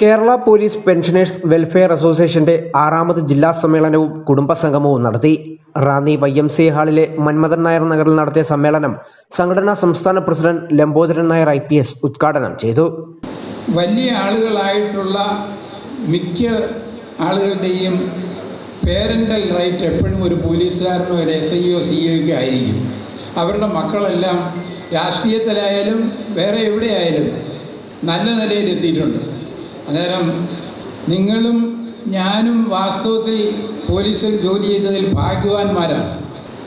Kerala police pensioners welfare അസോസിയേഷന്റെ ആറാമത് ജില്ലാ സമ്മേളനവും കുടുംബസംഗമവും നടത്തി. റാന്നി വൈ എം സി ഹാളിലെ മന്മഥൻ നായർ നഗറിൽ നടത്തിയ സമ്മേളനം സംഘടനാ സംസ്ഥാന president Lambodaran Nair I P S ഉദ്ഘാടനം ചെയ്തു. വലിയ ആളുകളായിട്ടുള്ള മിക്ക ആളുകളുടെയും പേരന്റൽ റൈറ്റ് എപ്പോഴും ഒരു പോലീസുകാരനോ ഒരു എസ് ഐയോ സി ഐക്കോ ആയിരിക്കും. അവരുടെ മക്കളെല്ലാം രാഷ്ട്രീയത്തിലായാലും വേറെ എവിടെയായാലും നല്ല നിലയിലെത്തിയിട്ടുണ്ട്. അന്നേരം നിങ്ങളും ഞാനും വാസ്തവത്തിൽ പോലീസിൽ ജോലി ചെയ്തതിൽ ഭാഗ്യവാന്മാരാണ്.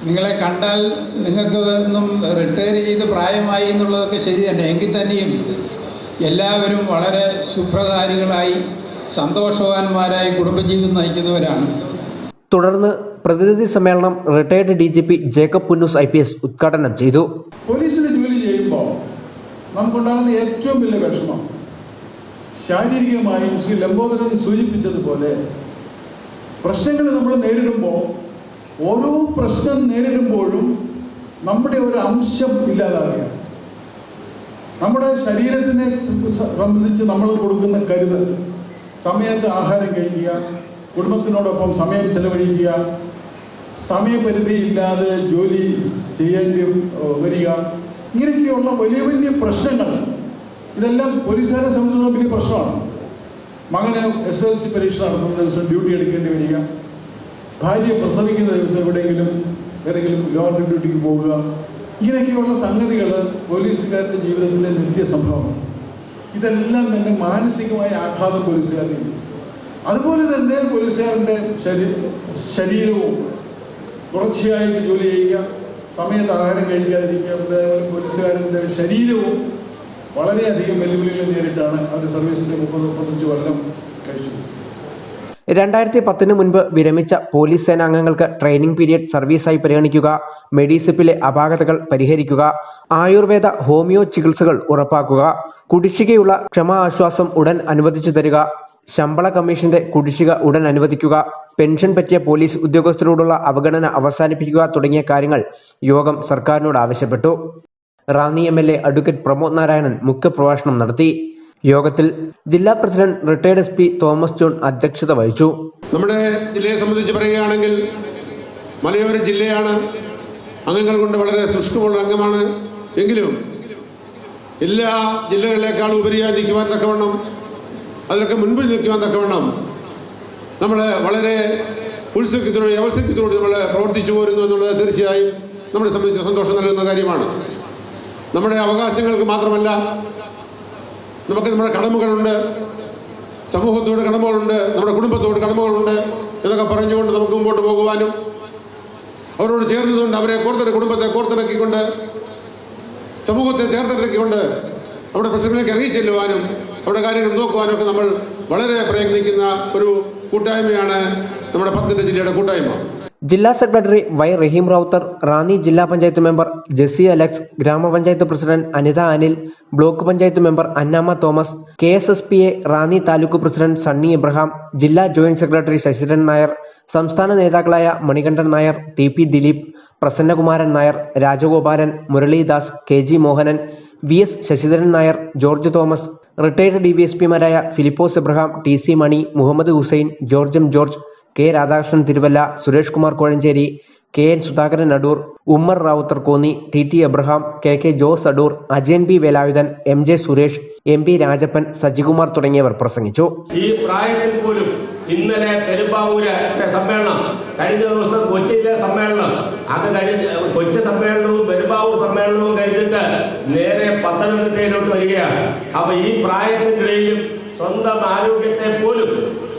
നിങ്ങളെ കണ്ടാൽ നിങ്ങൾക്ക് ഒന്നും റിട്ടയർ ചെയ്ത് പ്രായമായി എന്നുള്ളതൊക്കെ ശരി തന്നെ. എങ്കിൽ തന്നെയും എല്ലാവരും വളരെ സുപ്രധാരികളായി സന്തോഷവാന്മാരായി കുടുംബജീവിതം നയിക്കുന്നവരാണ്. തുടർന്ന് പ്രതിനിധി സമ്മേളനം retired D G P Jacob Punnoose I P S ഉദ്ഘാടനം ചെയ്തു. പോലീസിൽ ജോലി ചെയ്യുമ്പോൾ നമുക്കുണ്ടാകുന്ന ഏറ്റവും വലിയ വിഷമം ശാരീരികമായും ശ്രീ ലംബോദരൻ സൂചിപ്പിച്ചതുപോലെ പ്രശ്നങ്ങൾ നമ്മൾ നേരിടുമ്പോൾ ഓരോ പ്രശ്നം നേരിടുമ്പോഴും നമ്മുടെ ഒരു അംശം ഇല്ലാതാവുകയാണ്. നമ്മുടെ ശരീരത്തിനെ സംബന്ധിച്ച് നമ്മൾ കൊടുക്കുന്ന കരുതൽ സമയത്ത് ആഹാരം കഴിക്കുക കുടുംബത്തിനോടൊപ്പം സമയം ചെലവഴിക്കുക സമയപരിധി ഇല്ലാതെ ജോലി ചെയ്യേണ്ടി വരിക ഇങ്ങനെയൊക്കെയുള്ള വലിയ വലിയ പ്രശ്നങ്ങൾ ഇതെല്ലാം പോലീസുകാരെ സംബന്ധിച്ചിടത്തോളം വലിയ പ്രശ്നമാണ്. മകന് എസ് എൽ സി പരീക്ഷ നടത്തുന്ന ദിവസം ഡ്യൂട്ടി എടുക്കേണ്ടി വരിക. ഭാര്യ പ്രസവിക്കുന്ന ദിവസം എവിടെയെങ്കിലും ഏതെങ്കിലും ഗവൺമെന്റ് ഡ്യൂട്ടിക്ക് പോവുക. ഇങ്ങനെയൊക്കെയുള്ള സംഗതികൾ പോലീസുകാരുടെ ജീവിതത്തിലെ നിത്യസംഭവമാണ് ഇതെല്ലാം തന്നെ മാനസികമായ ആഘാതം പോലീസുകാരിൽ അതുപോലെ തന്നെ പോലീസുകാരന്റെ ശരീ ശരീരവും തുടർച്ചയായിട്ട് ജോലി ചെയ്യുക സമയത്ത് ആഹാരം കഴിക്കാതിരിക്കുക പോലീസുകാരന്റെ ശരീരവും വളരെയധികം വെല്ലുവിളികൾ നേരിട്ടാണ് അവരുടെ സർവീസിന്റെ മുപ്പത് മുപ്പത്തഞ്ച് കൊല്ലം കഴിച്ചു രണ്ടായിരത്തി പത്തിന് മുൻപ് വിരമിച്ച പോലീസ് സേനാംഗങ്ങൾക്ക് ട്രെയിനിംഗ് പീരിയഡ് സർവീസായി പരിഗണിക്കുക മെഡിസിപ്പിലെ അപാകതകൾ പരിഹരിക്കുക ആയുർവേദ ഹോമിയോ ചികിത്സകൾ ഉറപ്പാക്കുക കുടിശ്ശികയുള്ള ക്ഷമാ ആശ്വാസം ഉടൻ അനുവദിച്ചു തരിക ശമ്പള കമ്മീഷന്റെ കുടിശ്ശിക ഉടൻ അനുവദിക്കുക പെൻഷൻ പറ്റിയ പോലീസ് ഉദ്യോഗസ്ഥരോടുള്ള അവഗണന അവസാനിപ്പിക്കുക തുടങ്ങിയ കാര്യങ്ങൾ യോഗം സർക്കാരിനോട് ആവശ്യപ്പെട്ടു. Ranni M L A advocate Pramod Narayanan മുഖ്യപ്രഭാഷണം നടത്തി. യോഗത്തിൽ ജില്ലാ president retired S P Thomas John അധ്യക്ഷത വഹിച്ചു. നമ്മുടെ ജില്ലയെ സംബന്ധിച്ച് പറയുകയാണെങ്കിൽ മലയോര ജില്ലയാണ്. അംഗങ്ങൾ കൊണ്ട് വളരെ സൃഷ്ടിമുള്ള അംഗമാണ്. എങ്കിലും എല്ലാ ജില്ലകളിലേക്കാൾ ഉപരിയായി നിൽക്കുവാൻ തക്കവണ്ണം അതിലൊക്കെ മുൻപിൽ നിൽക്കുവാൻ തക്കവണ്ണം നമ്മൾ വളരെ ഉത്സുഖ്യത്തോടെ യവസക്യത്തോടെ നമ്മൾ പ്രവർത്തിച്ചു പോരുന്നു എന്നുള്ളത് തീർച്ചയായും നമ്മളെ സംബന്ധിച്ച് സന്തോഷം നൽകുന്ന കാര്യമാണ്. നമ്മുടെ അവകാശങ്ങൾക്ക് മാത്രമല്ല നമുക്ക് നമ്മുടെ കടമകളുണ്ട് സമൂഹത്തോട് കടമകളുണ്ട് നമ്മുടെ കുടുംബത്തോട് കടമകളുണ്ട് എന്നൊക്കെ പറഞ്ഞുകൊണ്ട് നമുക്ക് മുമ്പോട്ട് പോകുവാനും അവരോട് ചേർന്നതുകൊണ്ട് അവരെ കോർത്തിണ കുടുംബത്തെ കോർത്തിണക്കിക്കൊണ്ട് സമൂഹത്തെ ചേർത്തിടക്കിക്കൊണ്ട് അവിടെ പ്രശ്നങ്ങളിലേക്ക് ഇറങ്ങി ചെല്ലുവാനും അവിടെ കാര്യങ്ങൾ നോക്കുവാനും ഒക്കെ നമ്മൾ വളരെ പ്രയത്നിക്കുന്ന ഒരു കൂട്ടായ്മയാണ് നമ്മുടെ പത്തനംതിട്ട ജില്ലയുടെ കൂട്ടായ്മ. ജില്ലാ സെക്രട്ടറി വൈ റഹീം റൌത്തർ റാന്നി ജില്ലാ പഞ്ചായത്ത് മെമ്പർ ജെസി അലക്സ് ഗ്രാമപഞ്ചായത്ത് president Anitha Anil block panchayat member Annamma Thomas K S S P A Ranni taluk president Sunny Abraham ജില്ലാ ജോയിന്റ് സെക്രട്ടറി ശശിധരൻ നായർ സംസ്ഥാന നേതാക്കളായ Manikandan Nair T P Dileep Prasannakumaran Nair Rajagopalan Muralidas K G Mohanan V S Sasidharan Nair George Thomas retired D V S പിമാരായ Philipose Abraham T C Mani Muhammad Hussain George M George K Radhakrishnan Thiruvalla Suresh Kumar Kozhencherry K N Sudhakaran Adoor Ummer Rowther Konni T T Abraham K K Jose Adoor Ajayan P Velayudhan M J Suresh M P Rajappan Sajikumar തുടങ്ങിയവർ പ്രസംഗിച്ചു. ഈ പ്രായത്തിൽ പോലും ഇന്നലെ പെരുമ്പാവൂരിലെ സമ്മേളനം കഴിഞ്ഞ ദിവസം കൊച്ചിയിലെ സമ്മേളനം അത് കഴിഞ്ഞ് കൊച്ചി സമ്മേളനവും പെരുമ്പാവൂർ സമ്മേളനവും കഴിഞ്ഞിട്ട് നേരെ പത്തനംതിട്ടയിലോട്ട് വരികയാണ്. അപ്പൊ ഈ പ്രായത്തിനിടയിലും സ്വന്തം ആരോഗ്യത്തെ പോലും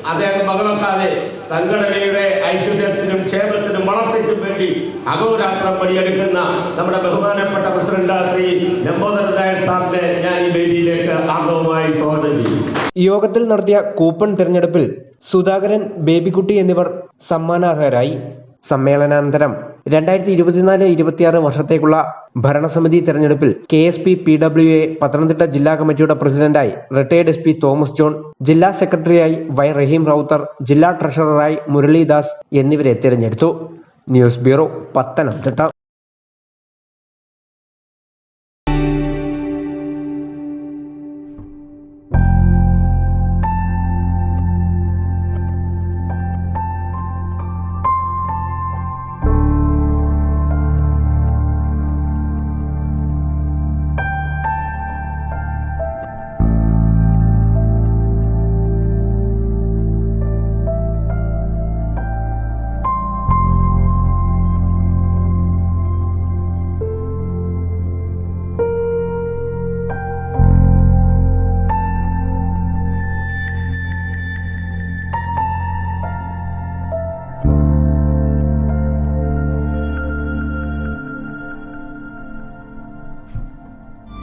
അദ്ദേഹം മകളൊക്കാതെ സംഘടനയുടെ ഐശ്വര്യത്തിനും ക്ഷേമത്തിനും വളർച്ചയ്ക്കും വേണ്ടി അഹോരാത്രം പണിയെടുക്കുന്ന നമ്മുടെ ബഹുമാനപ്പെട്ട പ്രസിഡന്റ് ശ്രീ നമ്പോദര നായർ ഞാൻ ഈ വേദിയിലേക്ക് ആർദ്രവുമായി സ്വാഗതം യോഗത്തിൽ നടത്തിയ കൂപ്പൺ തിരഞ്ഞെടുപ്പിൽ സുധാകരൻ ബേബിക്കുട്ടി എന്നിവർ സമ്മാനാർഹരായി. സമ്മേളനാനന്തരം രണ്ടായിരത്തി ഇരുപത്തിനാല് ഇരുപത്തിയാറ് വർഷത്തേക്കുള്ള ഭരണസമിതി തെരഞ്ഞെടുപ്പിൽ K S P P W A Pathanamthitta ജില്ലാ കമ്മിറ്റിയുടെ പ്രസിഡന്റായി retired S P Thomas John ജില്ലാ സെക്രട്ടറിയായി വൈ റഹീം റൌത്തർ ജില്ലാ ട്രഷററായി മുരളീദാസ് എന്നിവരെ തിരഞ്ഞെടുത്തു. News bureau Pathanamthitta.